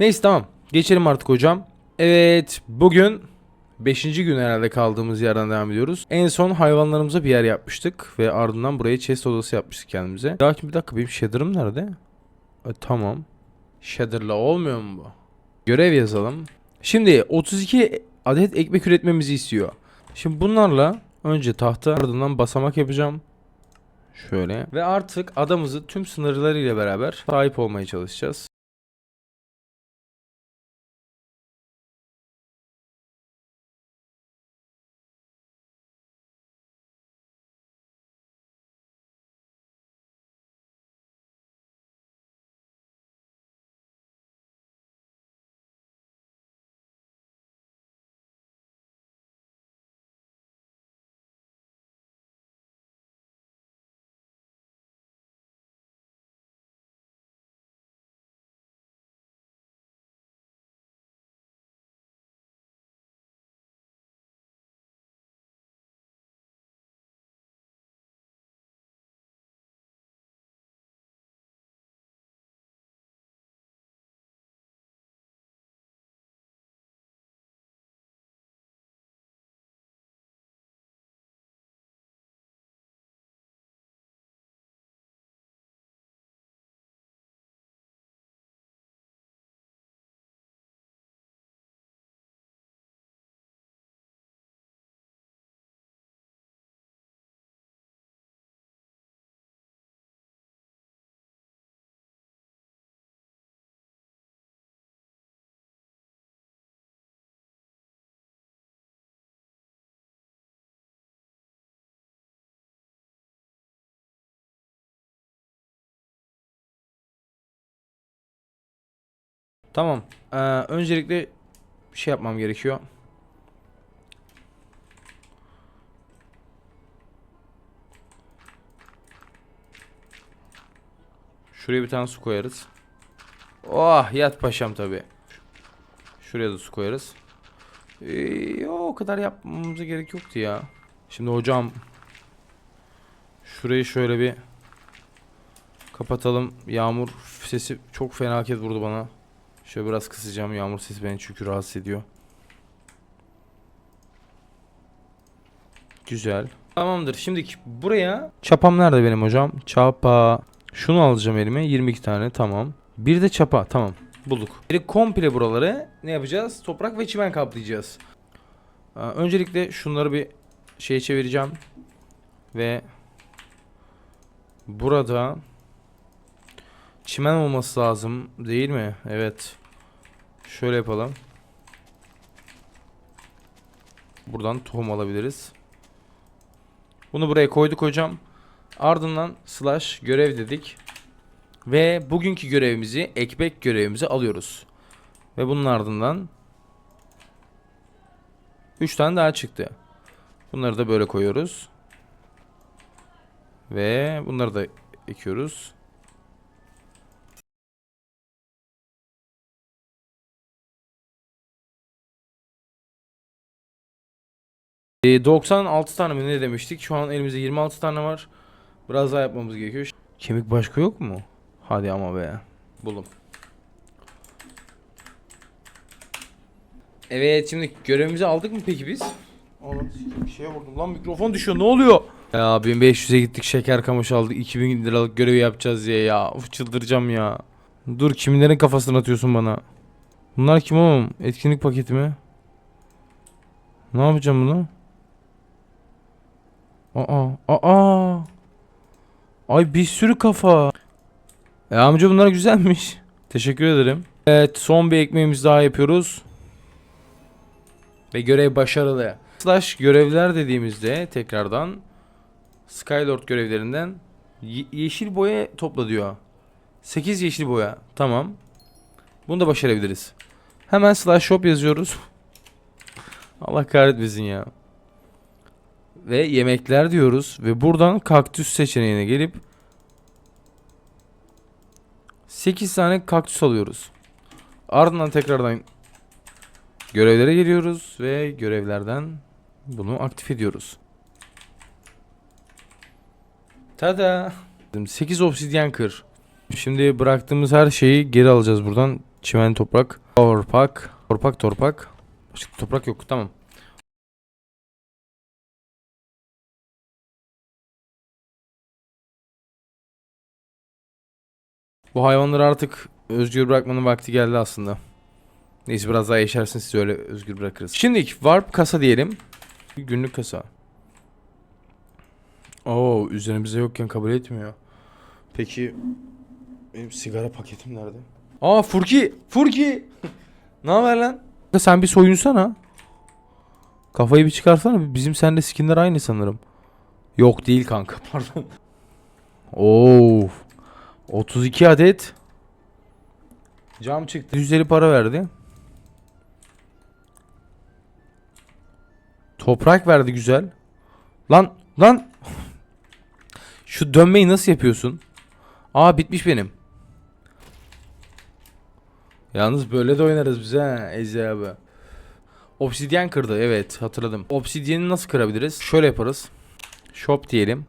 Neyse tamam. Geçelim artık hocam. Evet bugün 5. gün herhalde kaldığımız yerden devam ediyoruz. En son hayvanlarımıza bir yer yapmıştık ve ardından buraya chest odası yapmıştık kendimize. Lakin bir dakika benim shader'ım nerede? E, tamam. Shader'la olmuyor mu bu? Görev yazalım. Şimdi 32 adet ekmek üretmemizi istiyor. Şimdi bunlarla önce tahta ardından basamak yapacağım. Şöyle. Ve artık adamızı tüm sınırlarıyla beraber sahip olmaya çalışacağız. Tamam. Ee, öncelikle şey yapmam gerekiyor. Şuraya bir tane su koyarız. Oh yat paşam tabi. Şuraya da su koyarız. Ee, o kadar yapmamıza gerek yoktu ya. Şimdi hocam şurayı şöyle bir kapatalım. Yağmur sesi çok felaket vurdu bana. Şöyle biraz kısacağım. Yağmur sesi beni çünkü rahatsız ediyor. Güzel. Tamamdır. Şimdi buraya çapam nerede benim hocam? Çapa. Şunu alacağım elime. 22 tane. Tamam. Bir de çapa. Tamam. Bulduk. Bir komple buraları ne yapacağız? Toprak ve çimen kaplayacağız. Aa, öncelikle şunları bir şeye çevireceğim. Ve burada çimen olması lazım değil mi? Evet. Şöyle yapalım. Buradan tohum alabiliriz. Bunu buraya koyduk hocam. Ardından slash görev dedik. Ve bugünkü görevimizi ekmek görevimizi alıyoruz. Ve bunun ardından 3 tane daha çıktı. Bunları da böyle koyuyoruz. Ve bunları da ekiyoruz. E, 96 tane mi ne demiştik? Şu an elimizde 26 tane var. Biraz daha yapmamız gerekiyor. Kemik başka yok mu? Hadi ama be. Buldum. Evet şimdi görevimizi aldık mı peki biz? Oğlum bir şeye vurdum lan mikrofon düşüyor ne oluyor? Ya 1500'e gittik şeker kamışı aldık 2000 liralık görevi yapacağız diye ya. Uf çıldıracağım ya. Dur kimlerin kafasını atıyorsun bana? Bunlar kim oğlum? Etkinlik paketi mi? Ne yapacağım bunu? Aa, aa. Ay bir sürü kafa. E amca bunlar güzelmiş. Teşekkür ederim. Evet son bir ekmeğimizi daha yapıyoruz. Ve görev başarılı. Slash görevler dediğimizde tekrardan Skylord görevlerinden ye- yeşil boya topla diyor. 8 yeşil boya. Tamam. Bunu da başarabiliriz. Hemen slash shop yazıyoruz. Allah kahretmesin ya ve yemekler diyoruz ve buradan kaktüs seçeneğine gelip 8 tane kaktüs alıyoruz. Ardından tekrardan görevlere geliyoruz ve görevlerden bunu aktif ediyoruz. Tada! 8 obsidyen kır. Şimdi bıraktığımız her şeyi geri alacağız buradan. Çimen toprak. Torpak. Torpak torpak. Başka toprak yok tamam. Bu hayvanları artık özgür bırakmanın vakti geldi aslında. Neyse biraz daha yaşarsın siz öyle özgür bırakırız. Şimdi warp kasa diyelim. Günlük kasa. Oo üzerimize yokken kabul etmiyor. Peki benim sigara paketim nerede? Aa Furki! Furki! ne haber lan? Sen bir soyunsana. Kafayı bir çıkarsana. Bizim sende skinler aynı sanırım. Yok değil kanka pardon. Oo. 32 adet. Cam çıktı. 150 para verdi. Toprak verdi güzel. Lan lan. Şu dönmeyi nasıl yapıyorsun? Aa bitmiş benim. Yalnız böyle de oynarız biz ha Ece abi. Obsidyen kırdı evet hatırladım. Obsidyeni nasıl kırabiliriz? Şöyle yaparız. Shop diyelim.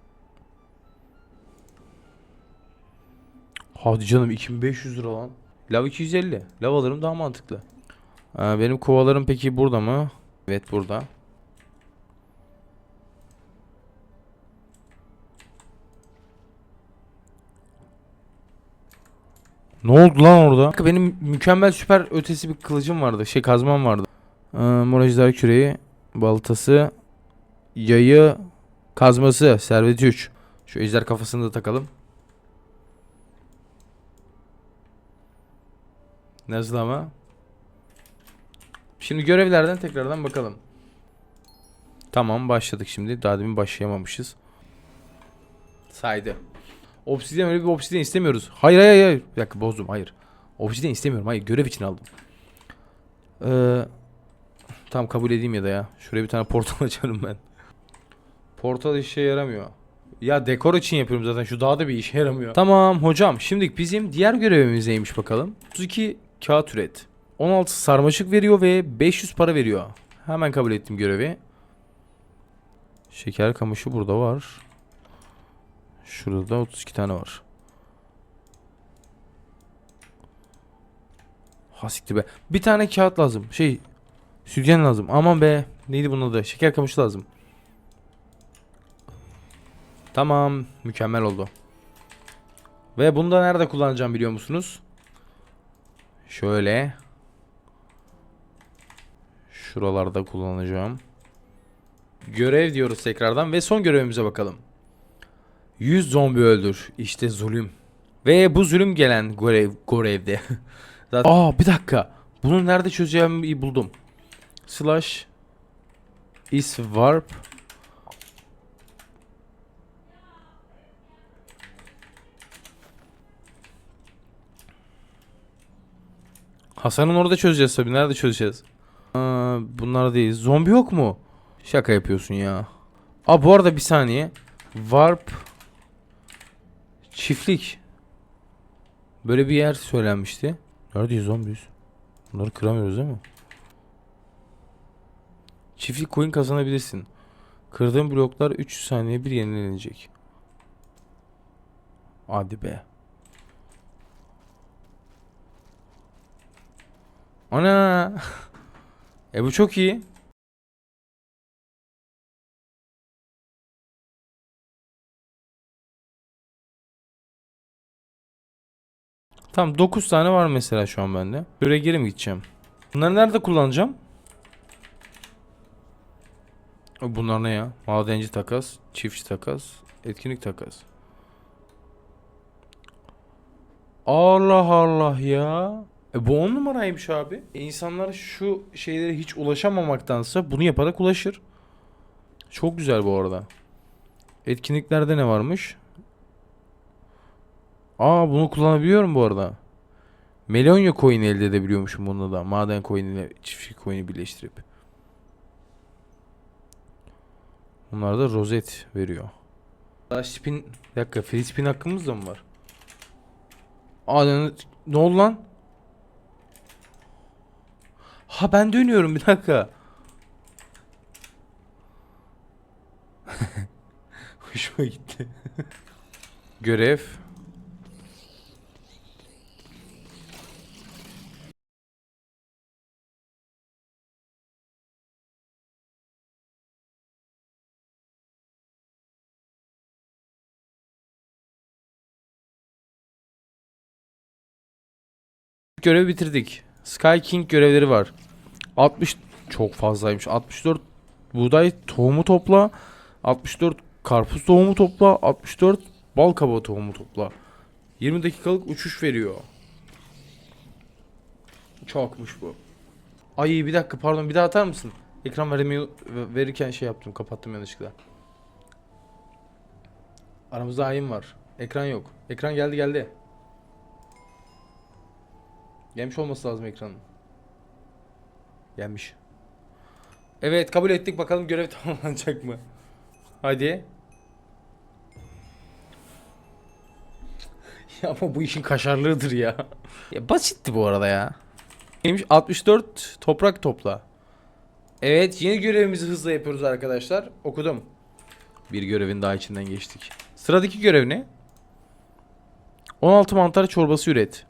Hadi canım 2500 lira lan. Lav 250. Lav alırım daha mantıklı. Ee, benim kovalarım peki burada mı? Evet burada. Ne oldu lan orada? Benim mükemmel süper ötesi bir kılıcım vardı. Şey kazmam vardı. Ee, Morajlar küreği, baltası, yayı, kazması, serveti 3. Şu ejder kafasını da takalım. Nasıl ama? Şimdi görevlerden tekrardan bakalım. Tamam başladık şimdi. Daha demin başlayamamışız. Saydı. Obsidyen öyle bir obsidyen istemiyoruz. Hayır hayır hayır. Bir dakika bozdum hayır. Obsidyen istemiyorum hayır görev için aldım. Ee, tamam kabul edeyim ya da ya. Şuraya bir tane portal açarım ben. Portal işe yaramıyor. Ya dekor için yapıyorum zaten şu dağda bir işe yaramıyor. Tamam hocam şimdi bizim diğer görevimiz neymiş bakalım. 32 kağıt üret. 16 sarmaşık veriyor ve 500 para veriyor. Hemen kabul ettim görevi. Şeker kamışı burada var. Şurada da 32 tane var. Hasikti be. Bir tane kağıt lazım. Şey sütyen lazım. Aman be. Neydi bunun adı? Şeker kamışı lazım. Tamam. Mükemmel oldu. Ve bunu da nerede kullanacağım biliyor musunuz? Şöyle. Şuralarda kullanacağım. Görev diyoruz tekrardan ve son görevimize bakalım. 100 zombi öldür. İşte zulüm. Ve bu zulüm gelen görev görevde. Zaten... Aa bir dakika. Bunu nerede çözeceğimi buldum. Slash is warp Hasan'ın orada çözeceğiz tabii. Nerede çözeceğiz? Aa, bunlar değil. Zombi yok mu? Şaka yapıyorsun ya. Aa bu arada bir saniye. Warp Çiftlik. Böyle bir yer söylenmişti. Neredeyiz zombiyiz? Bunları kıramıyoruz değil mi? Çiftlik coin kazanabilirsin. Kırdığın bloklar 3 saniye bir yenilenecek. Hadi be. Ana. e bu çok iyi. Tamam 9 tane var mesela şu an bende. Böyle geri mi gideceğim? Bunları nerede kullanacağım? Bunlar ne ya? Madenci takas, çiftçi takas, etkinlik takas. Allah Allah ya. E bu on numaraymış abi. E insanlar şu şeylere hiç ulaşamamaktansa bunu yaparak ulaşır. Çok güzel bu arada. Etkinliklerde ne varmış? Aa bunu kullanabiliyorum bu arada. Melonya coin elde edebiliyormuşum bununla da. Maden coin ile çiftlik coin'i birleştirip. Bunlar da rozet veriyor. Daha spin... Bir dakika free spin hakkımız da mı var? Aa ne, ne oldu lan? Ha ben dönüyorum bir dakika. Hoşuma gitti. Görev. Görevi bitirdik. Sky King görevleri var. 60 çok fazlaymış. 64 buğday tohumu topla. 64 karpuz tohumu topla. 64 bal kabağı tohumu topla. 20 dakikalık uçuş veriyor. Çokmuş bu. Ay bir dakika pardon bir daha atar mısın? Ekran vermeyi verirken şey yaptım kapattım yanlışlıkla. Aramızda ayım var. Ekran yok. Ekran geldi geldi. Gelmiş olması lazım ekranın. Gelmiş. Evet kabul ettik bakalım görev tamamlanacak mı? Hadi. Ya ama bu işin kaşarlığıdır ya. ya basitti bu arada ya. Neymiş 64 toprak topla. Evet yeni görevimizi hızla yapıyoruz arkadaşlar. Okudum. Bir görevin daha içinden geçtik. Sıradaki görev ne? 16 mantar çorbası üret.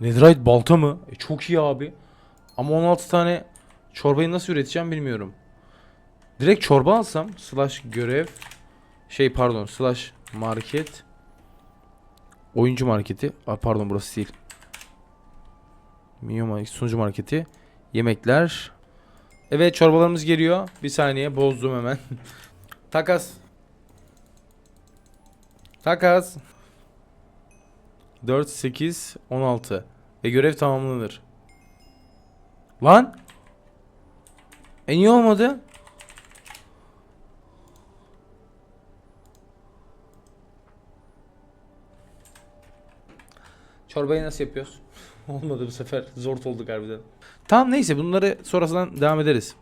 Netherite balta mı? E, çok iyi abi. Ama 16 tane çorbayı nasıl üreteceğim bilmiyorum. Direkt çorba alsam slash görev şey pardon slash market oyuncu marketi Aa, pardon burası değil. Minyon market sunucu marketi yemekler Evet çorbalarımız geliyor. Bir saniye bozdum hemen. Takas. Takas. 4, 8, 16. Ve görev tamamlanır. Lan. E niye olmadı? Çorbayı nasıl yapıyoruz? Olmadı bu sefer. Zor olduk harbiden. Tamam neyse bunları sonrasından devam ederiz.